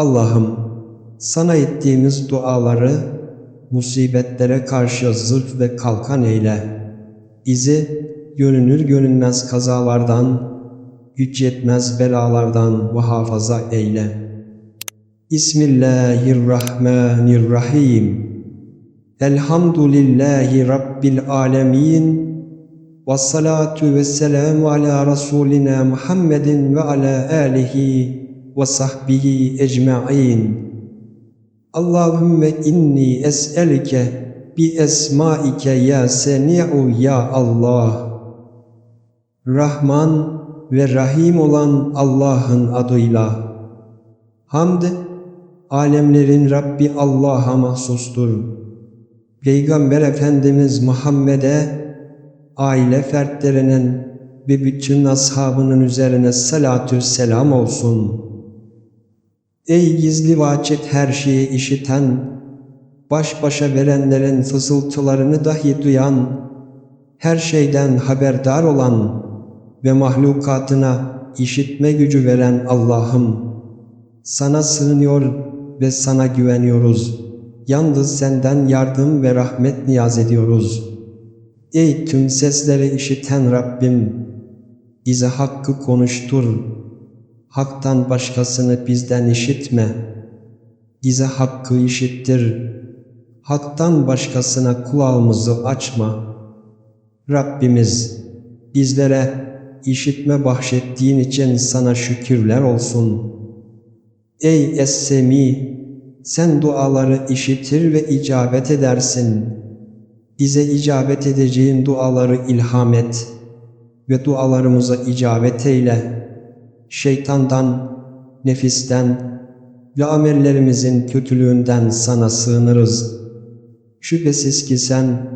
Allah'ım sana ettiğimiz duaları musibetlere karşı zırh ve kalkan eyle. Bizi görünür görünmez kazalardan, güç yetmez belalardan muhafaza eyle. Bismillahirrahmanirrahim. Elhamdülillahi Rabbil alemin. Ve salatu ve selamu ala Resulina Muhammedin ve ala alihi ve sahbihi ecma'in. Allahümme inni es'elike bi esmaike ya seni'u ya Allah. Rahman ve Rahim olan Allah'ın adıyla. Hamd, alemlerin Rabbi Allah'a mahsustur. Peygamber Efendimiz Muhammed'e, aile fertlerinin ve bütün ashabının üzerine salatü selam olsun. Ey gizli açık her şeyi işiten, baş başa verenlerin fısıltılarını dahi duyan, her şeyden haberdar olan ve mahlukatına işitme gücü veren Allah'ım, sana sığınıyor ve sana güveniyoruz. Yalnız senden yardım ve rahmet niyaz ediyoruz. Ey tüm sesleri işiten Rabbim, bize hakkı konuştur. Hak'tan başkasını bizden işitme. Bize hakkı işittir. Hak'tan başkasına kulağımızı açma. Rabbimiz, bizlere işitme bahşettiğin için sana şükürler olsun. Ey Es-Semi, sen duaları işitir ve icabet edersin. Bize icabet edeceğin duaları ilham et ve dualarımıza icabet eyle. Şeytandan, nefisten ve amellerimizin kötülüğünden sana sığınırız. Şüphesiz ki sen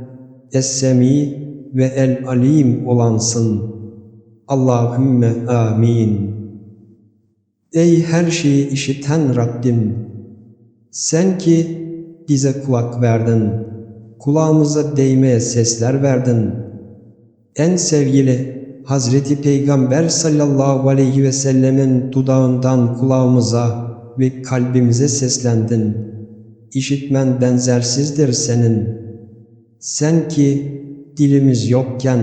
Es-Semi ve El-Alim olansın. Allahümme amin. Ey her şeyi işiten Rabbim! Sen ki bize kulak verdin, kulağımıza değmeye sesler verdin. En sevgili Hazreti Peygamber sallallahu aleyhi ve sellemin dudağından kulağımıza ve kalbimize seslendin. İşitmen benzersizdir senin. Sen ki dilimiz yokken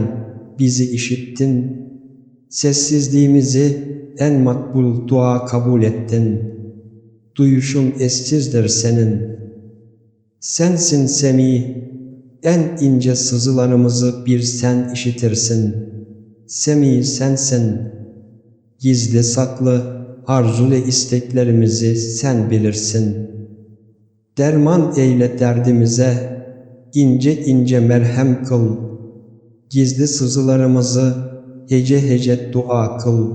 bizi işittin. Sessizliğimizi en makbul dua kabul ettin. Duyuşum eşsizdir senin. Sensin Semi, en ince sızılarımızı bir sen işitirsin. Semi sensin. Gizli saklı arzu ve isteklerimizi sen bilirsin. Derman eyle derdimize, ince ince merhem kıl. Gizli sızılarımızı hece hece dua kıl.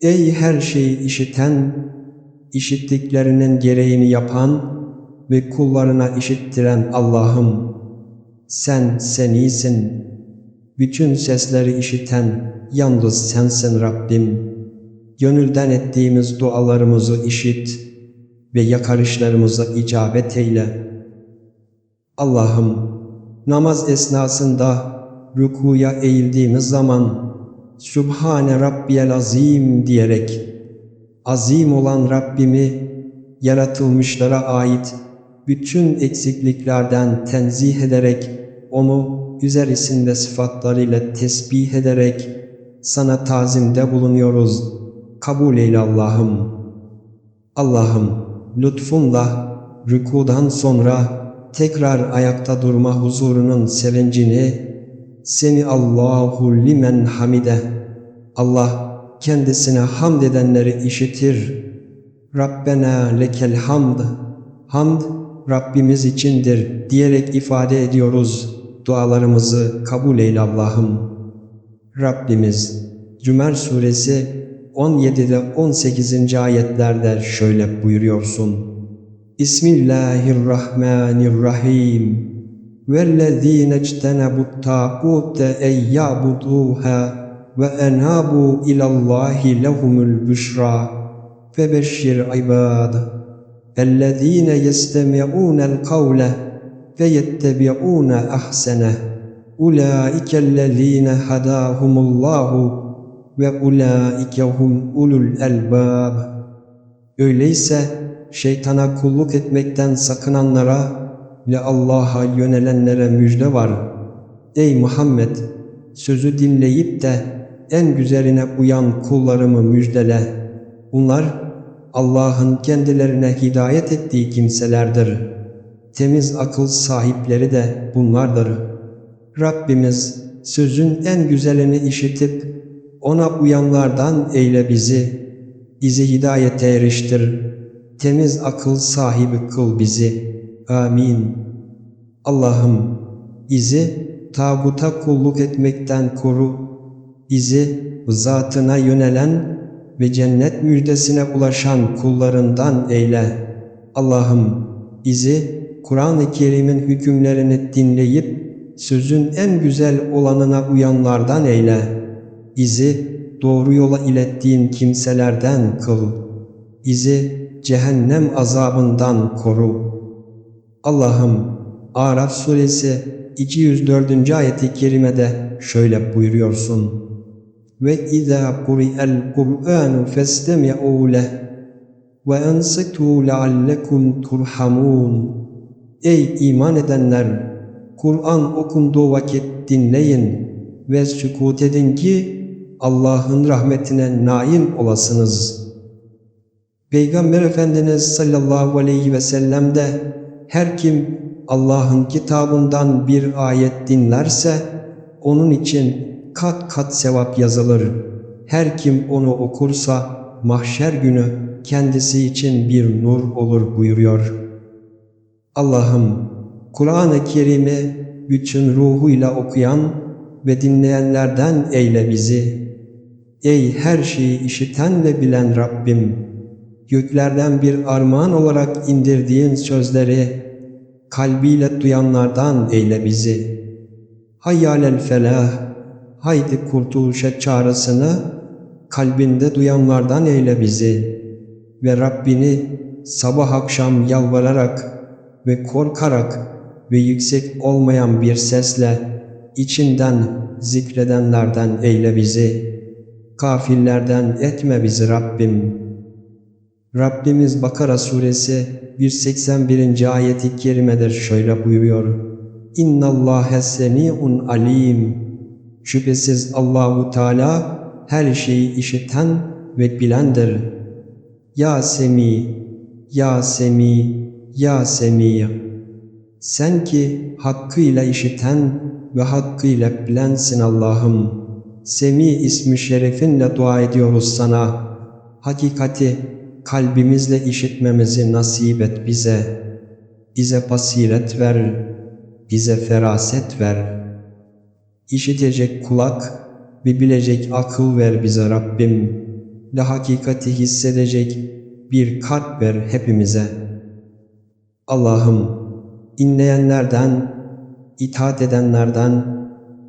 Ey her şeyi işiten, işittiklerinin gereğini yapan ve kullarına işittiren Allah'ım, sen senisin. Bütün sesleri işiten yalnız sensin Rabbim. Gönülden ettiğimiz dualarımızı işit ve yakarışlarımıza icabet eyle. Allah'ım, namaz esnasında rükuya eğildiğimiz zaman Sübhane Rabbiyel Azim diyerek azim olan Rabbimi yaratılmışlara ait bütün eksikliklerden tenzih ederek onu güzel isimde sıfatlarıyla tesbih ederek sana tazimde bulunuyoruz. Kabul eyle Allah'ım. Allah'ım lütfunla rükudan sonra tekrar ayakta durma huzurunun sevincini Seni Allahu limen hamide Allah kendisine hamd edenleri işitir. Rabbena lekel hamd. Hamd Rabbimiz içindir diyerek ifade ediyoruz. Dualarımızı kabul eyle Allah'ım. Rabbimiz Cümer suresi 17'de 18. ayetlerde şöyle buyuruyorsun. Bismillahirrahmanirrahim. وَالَّذ۪ينَ اجْتَنَبُوا الطَّاغُوتَ اَنْ يَعْبُدُوهَا وَاَنَابُوا اِلَى اللّٰهِ لَهُمُ الْبُشْرَى فَبَشِّرْ عِبَادَ الَّذ۪ينَ يَسْتَمِعُونَ الْقَوْلَ ve yettebi'ûne ahsene ulaikellezîne hadâhumullâhu ve ulaikehum ulul elbâb Öyleyse şeytana kulluk etmekten sakınanlara ve Allah'a yönelenlere müjde var. Ey Muhammed! Sözü dinleyip de en güzeline uyan kullarımı müjdele. Bunlar Allah'ın kendilerine hidayet ettiği kimselerdir.'' Temiz akıl sahipleri de bunlardır. Rabbimiz sözün en güzelini işitip ona uyanlardan eyle bizi. Bizi hidayete eriştir. Temiz akıl sahibi kıl bizi. Amin. Allah'ım bizi tağuta kulluk etmekten koru. Bizi zatına yönelen ve cennet müjdesine ulaşan kullarından eyle. Allah'ım bizi Kur'an-ı Kerim'in hükümlerini dinleyip sözün en güzel olanına uyanlardan eyle. Bizi doğru yola ilettiğin kimselerden kıl. Bizi cehennem azabından koru. Allah'ım Araf suresi 204. ayeti kerimede şöyle buyuruyorsun. Ve izâ kuri'el Kur'anu festemi'û leh ensitu leallekum turhamun. Ey iman edenler! Kur'an okunduğu vakit dinleyin ve sükut edin ki Allah'ın rahmetine nail olasınız. Peygamber Efendimiz sallallahu aleyhi ve sellem de her kim Allah'ın kitabından bir ayet dinlerse onun için kat kat sevap yazılır. Her kim onu okursa mahşer günü kendisi için bir nur olur buyuruyor. Allah'ım Kur'an-ı Kerim'i bütün ruhuyla okuyan ve dinleyenlerden eyle bizi. Ey her şeyi işiten ve bilen Rabbim! Göklerden bir armağan olarak indirdiğin sözleri kalbiyle duyanlardan eyle bizi. Hayyalel felah, haydi kurtuluşa çağrısını kalbinde duyanlardan eyle bizi. Ve Rabbini sabah akşam yalvararak ve korkarak ve yüksek olmayan bir sesle içinden zikredenlerden eyle bizi. Kafirlerden etme bizi Rabbim. Rabbimiz Bakara suresi 181. ayeti kerimedir şöyle buyuruyor. İnna Allahe semi'un alim. Şüphesiz Allahu Teala her şeyi işiten ve bilendir. Ya Semi, Ya Semi, Ya Semi. Sen ki hakkıyla işiten ve hakkıyla bilensin Allah'ım. Semi ismi şerefinle dua ediyoruz sana. Hakikati kalbimizle işitmemizi nasip et bize. Bize basiret ver, bize feraset ver. İşitecek kulak ve bilecek akıl ver bize Rabbim. De hakikati hissedecek bir kalp ver hepimize. Allah'ım inleyenlerden, itaat edenlerden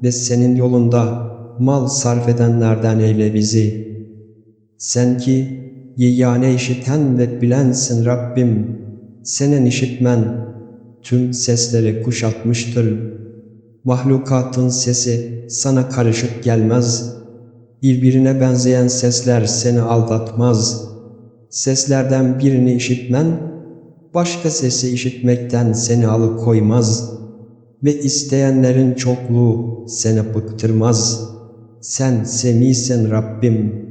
ve senin yolunda mal sarf edenlerden eyle bizi. Sen ki yegane işiten ve bilensin Rabbim. Senin işitmen tüm sesleri kuşatmıştır. Mahlukatın sesi sana karışık gelmez. Birbirine benzeyen sesler seni aldatmaz. Seslerden birini işitmen, başka sesi işitmekten seni alıkoymaz. Ve isteyenlerin çokluğu seni bıktırmaz. Sen semisin Rabbim.''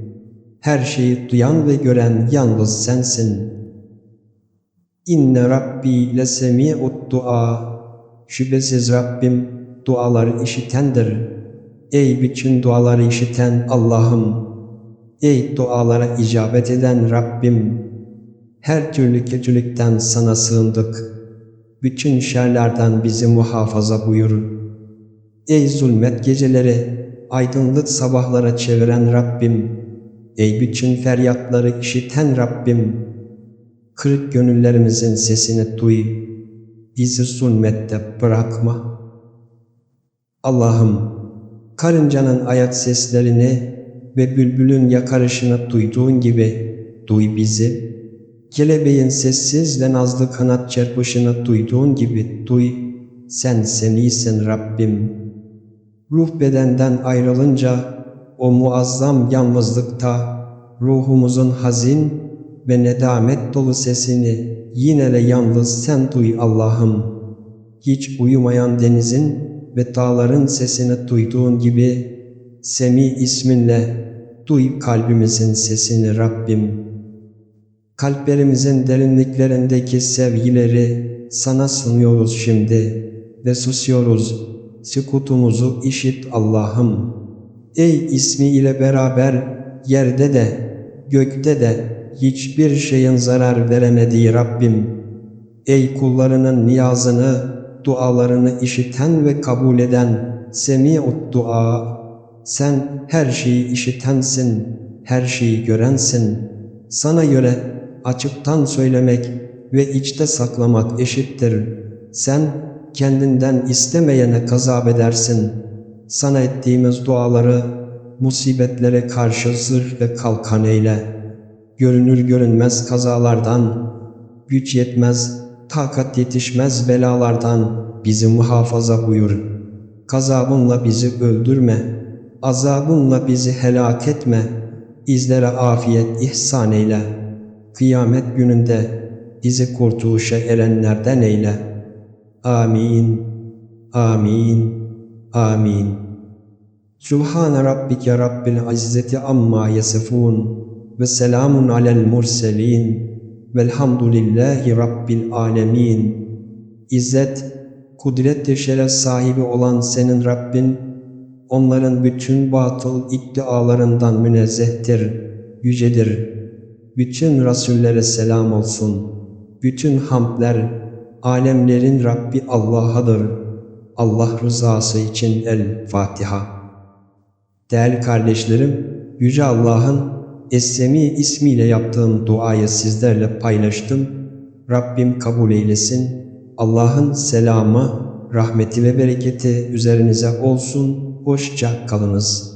Her şeyi duyan ve gören yalnız sensin. İnne Rabbi lesemi'ud dua. Şüphesiz Rabbim duaları işitendir. Ey bütün duaları işiten Allah'ım! Ey dualara icabet eden Rabbim! Her türlü kötülükten sana sığındık. Bütün şerlerden bizi muhafaza buyur. Ey zulmet geceleri, aydınlık sabahlara çeviren Rabbim! Ey bütün feryatları işiten Rabbim! Kırık gönüllerimizin sesini duy. Bizi zulmette bırakma. Allah'ım karıncanın ayak seslerini ve bülbülün yakarışını duyduğun gibi duy bizi. Kelebeğin sessiz ve nazlı kanat çırpışını duyduğun gibi duy. Sen senisin Rabbim. Ruh bedenden ayrılınca o muazzam yalnızlıkta ruhumuzun hazin ve nedamet dolu sesini yinele yalnız sen duy Allah'ım. Hiç uyumayan denizin ve dağların sesini duyduğun gibi Semi isminle duy kalbimizin sesini Rabbim. Kalplerimizin derinliklerindeki sevgileri sana sunuyoruz şimdi ve susuyoruz. Sükutumuzu işit Allah'ım. Ey ismi ile beraber yerde de gökte de hiçbir şeyin zarar veremediği Rabbim. Ey kullarının niyazını, dualarını işiten ve kabul eden Semi'ut dua. Sen her şeyi işitensin, her şeyi görensin. Sana göre açıktan söylemek ve içte saklamak eşittir. Sen kendinden istemeyene gazap edersin. Sana ettiğimiz duaları musibetlere karşı zırh ve kalkan eyle. Görünür görünmez kazalardan, güç yetmez, takat yetişmez belalardan bizi muhafaza buyur. Gazabınla bizi öldürme, azabınla bizi helak etme, izlere afiyet ihsan eyle. Kıyamet gününde bizi kurtuluşa erenlerden eyle. Amin, amin, amin. Subhane rabbike rabbil izzeti amma yasifun ve selamun alel murselin velhamdülillahi rabbil alemin. İzzet, kudret ve şeref sahibi olan senin Rabbin, onların bütün batıl iddialarından münezzehtir, yücedir. Bütün rasullere selam olsun. Bütün hamdler, alemlerin Rabbi Allah'adır. Allah rızası için El Fatiha. Değerli kardeşlerim, Yüce Allah'ın Essemi ismiyle yaptığım duayı sizlerle paylaştım. Rabbim kabul eylesin. Allah'ın selamı, rahmeti ve bereketi üzerinize olsun. Hoşça kalınız.